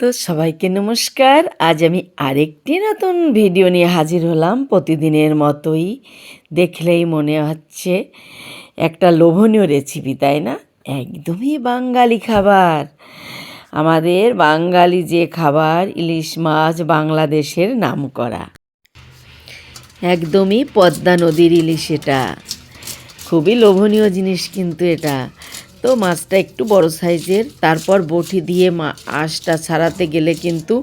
তো সবাইকে নমস্কার। আজ আমি আরেকটি নতুন ভিডিও নিয়ে হাজির হলাম প্রতিদিনের মতোই। দেখলেই মনে হচ্ছে একটা লোভনীয় রেসিপি তাই না? একদমই বাঙালি খাবার। আমাদের বাঙালি যে খাবার, ইলিশ মাছ বাংলাদেশের নামকরা। একদমই পদ্মা নদীর ইলিশ এটা। খুবই লোভনীয় জিনিস কিন্তু এটা। তো মাছটা একটু বড় সাইজের, তারপর বটি দিয়ে মা, আঁশটা ছাড়াতে গেলে কিন্তু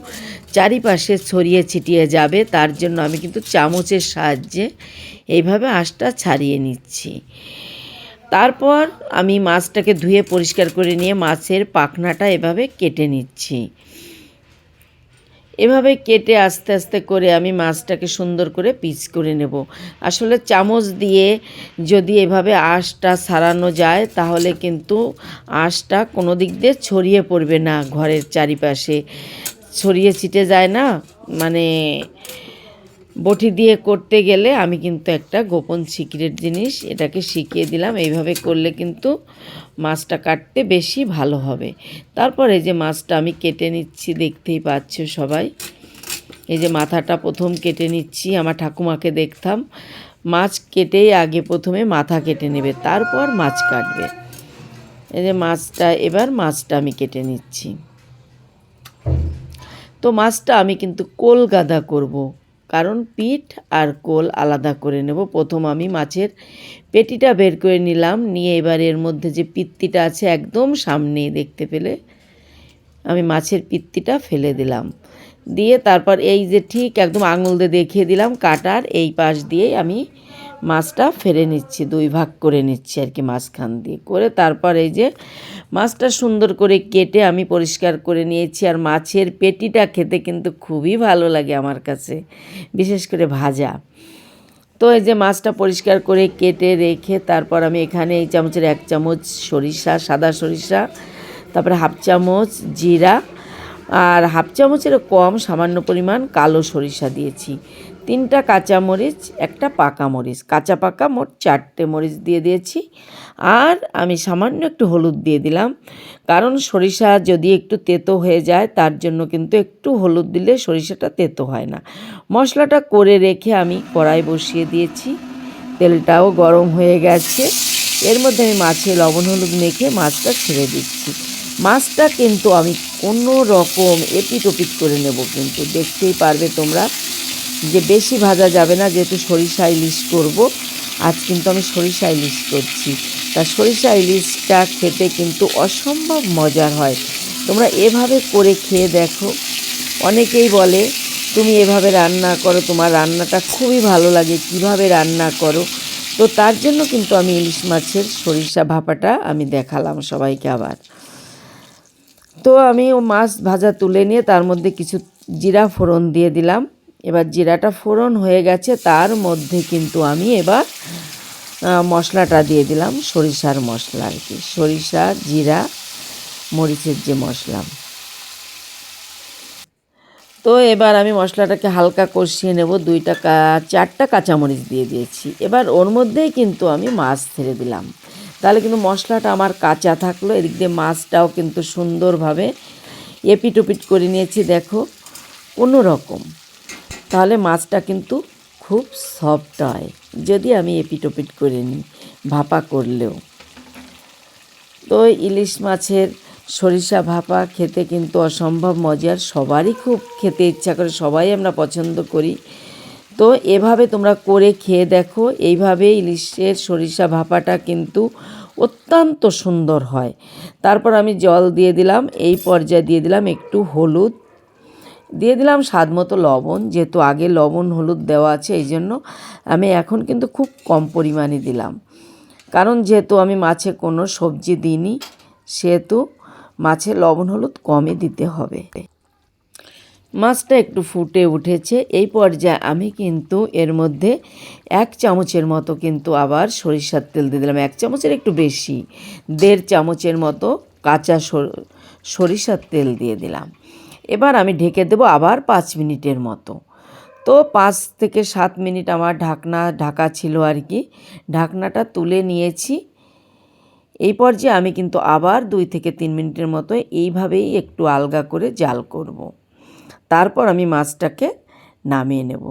চারিপাশে ছড়িয়ে ছিটিয়ে যাবে, তার জন্য আমি কিন্তু চামচের সাহায্যে এইভাবে আঁশটা ছাড়িয়ে নিচ্ছি। তারপর আমি মাছটাকে ধুয়ে পরিষ্কার করে নিয়ে মাছের পাখনাটা এভাবে কেটে নিচ্ছি। এভাবে কেটে আস্তে আস্তে করে আমি মাছটাকে সুন্দর করে পিচ করে নেব। আসলে চামচ দিয়ে যদি এভাবে আঁশটা সারানো যায়, তাহলে কিন্তু আঁশটা কোনো দিক দিয়ে ছড়িয়ে পড়বে না ঘরের চারিপাশে। ছড়িয়ে ছিটে যায় না মানে বটি দিয়ে করতে গেলে আমি কিন্তু একটা গোপন সিক্রেট জিনিস এটাকে শিখিয়ে দিলাম। এইভাবে করলে কিন্তু মাছটা কাটতে বেশি ভালো হবে। তারপর এই যে মাছটা আমি কেটে নিচ্ছি, দেখতেই পাচ্ছ সবাই। এই যে মাথাটা প্রথম কেটে নিচ্ছি, আমার ঠাকুমাকে দেখতাম। মাছ কেটেই আগে প্রথমে মাথা কেটে নেবে, তারপর মাছ কাটবে। এই যে মাছটা, এবার মাছটা আমি কেটে নিচ্ছি। তো মাছটা আমি কিন্তু কোল গাদা করব। কারণ পিঠ আর কোল আলাদা করে নেব। প্রথম আমি মাছের পেটিটা বের করে নিলাম। নিয়ে এবার এর মধ্যে যে পিত্তিটা আছে একদম সামনেই দেখতে পেলে আমি মাছের পিত্তিটা ফেলে দিলাম। দিয়ে তারপর এই যে ঠিক একদম আঙুল দিয়ে দেখিয়ে দিলাম কাটার। এই পাশ দিয়েই আমি মাছটা ফেলে নিচ্ছি, দুই ভাগ করে নিচ্ছি আর কি মাঝখান দিয়ে। করে তারপর এই যে মাছটা সুন্দর করে কেটে আমি পরিষ্কার করে নিয়েছি আর মাছের পেটিটা খেতে কিন্তু খুবই ভালো লাগে আমার কাছে, বিশেষ করে ভাজা। তো এই যে মাছটা পরিষ্কার করে কেটে রেখে তারপর আমি এখানে এই চামচের এক চামচ সরিষা, সাদা সরিষা, তারপরে হাফ চামচ জিরা আর হাফ চামচের কম সামান্য পরিমাণ কালো সরিষা দিয়েছি। তিনটা কাঁচা মরিচ, একটা পাকা মরিচ। কাঁচা পাকা মোট চারটে মরিচ দিয়ে দিয়েছি। আর আমি সামান্য একটু হলুদ দিয়ে দিলাম। কারণ সরিষা যদি একটু তেতো হয়ে যায়, তার জন্য কিন্তু একটু হলুদ দিলে সরিষাটা তেতো হয় না। মশলাটা করে রেখে আমি কড়াই বসিয়ে দিয়েছি। তেলটাও গরম হয়ে গেছে। এর মধ্যে আমি মাছে লবণ হলুদ মেখে মাছটা ছেড়ে দিচ্ছি। মাছটা কিন্তু আমি কোনো রকম এপিট ওপিট করে নেব কিন্তু দেখতেই পারবে তোমরা যে বেশি ভাজা যাবে না, যেহেতু সরিষা ইলিশ করব। আজ কিন্তু আমি সরিষা ইলিশ করছি। তা সরিষা ইলিশটা খেতে কিন্তু অসম্ভব মজার হয়। তোমরা এভাবে করে খেয়ে দেখো। অনেকেই বলে, তুমি এভাবে রান্না করো, তোমার রান্নাটা খুবই ভালো লাগে, কীভাবে রান্না করো? তো তার জন্য কিন্তু আমি ইলিশ মাছের সরিষা ভাপাটা আমি দেখালাম সবাইকে আবার। তো আমি ও মাছ ভাজা তুলে নিয়ে তার মধ্যে কিছু জিরা ফোড়ন দিয়ে দিলাম। এবার জিরাটা ফোড়ন হয়ে গেছে, তার মধ্যে কিন্তু আমি এবার মশলাটা দিয়ে দিলাম, সরিষার মশলা আর কি। সরিষা, জিরা, মরিচের যে মশলা। তো এবার আমি মশলাটাকে হালকা কষিয়ে নেব, দুইটা চারটা কাঁচামরিচ দিয়ে দিয়েছি। এবার ওর মধ্যেই কিন্তু আমি মাছ ছেড়ে দিলাম। তাহলে কিন্তু মশলাটা আমার কাঁচা থাকল। এদিক দিয়ে মাছটাও কিন্তু সুন্দরভাবে এপিট ওপিট করে নিয়েছি, দেখো। কোনো রকম। তাহলে মাছটা কিন্তু খুব সফট হয়, যদি আমি এপিট ওপিট করে নিই, ভাপা করলেও। তো ইলিশ মাছের সরিষা ভাপা খেতে কিন্তু অসম্ভব মজার। সবারই খুব খেতে ইচ্ছা করে, সবাই আমরা পছন্দ করি। তো এভাবে তোমরা করে খেয়ে দেখো। এইভাবে ইলিশের সরিষা ভাপাটা কিন্তু অত্যন্ত সুন্দর হয়। তারপর আমি জল দিয়ে দিলাম, এই পর্যায়ে দিয়ে দিলাম একটু হলুদ। দিয়ে দিলাম স্বাদ মতো লবণ, যেহেতু আগে লবণ হলুদ দেওয়া আছে, এই জন্য আমি এখন কিন্তু খুব কম পরিমাণে দিলাম। কারণ যেহেতু আমি মাছে কোনো সবজি দিইনি, সেহেতু মাছে লবণ হলুদ কমই দিতে হবে। মাছটা একটু ফুটে উঠেছে। এই পর্যায়ে আমি কিন্তু এর মধ্যে এক চামচের মতো কিন্তু আবার সরিষার তেল দিয়ে দিলাম। এক চামচের একটু বেশি, দেড় চামচের মতো কাঁচা সরিষার তেল দিয়ে দিলাম। এবার আমি ঢেকে দেবো আবার পাঁচ মিনিটের মতো। তো পাঁচ থেকে সাত মিনিট আমার ঢাকনা, ঢাকা ছিল আর কি। ঢাকনাটা তুলে নিয়েছি। এই পর্যায়ে আমি কিন্তু আবার দুই থেকে তিন মিনিটের মতো এইভাবেই একটু আলগা করে জাল করব। তারপর আমি মাছটাকে নামিয়ে নেব।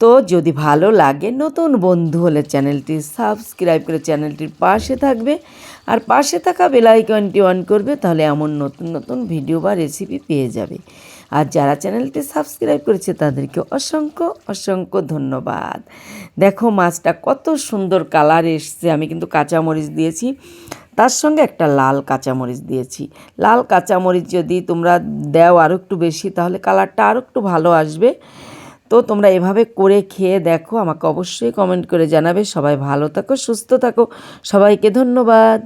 তো যদি ভালো লাগে নতুন বন্ধু হলে চ্যানেলটি সাবস্ক্রাইব করে চ্যানেলটির পাশে থাকবে আর পাশে থাকা বেলাইকনটি অন করবে তাহলে এমন নতুন নতুন ভিডিও বা রেসিপি পেয়ে যাবে। আর যারা চ্যানেলটি সাবস্ক্রাইব করেছে, তাদেরকে অসংখ্য অসংখ্য ধন্যবাদ। দেখো মাছটা কত সুন্দর কালার এসছে। আমি কিন্তু কাঁচামরিচ দিয়েছি। তার সঙ্গে একটা লাল কাঁচামরিচ দিয়েছি। লাল কাঁচামরিচ যদি তোমরা দাও আরও একটু বেশি, তাহলে কালারটা আরও একটু ভালো আসবে। তো তোমরা এভাবে করে খেয়ে দেখো, আমাকে অবশ্যই কমেন্ট করে জানাবে। সবাই ভালো থাকো, সুস্থ থাকো। সবাইকে ধন্যবাদ।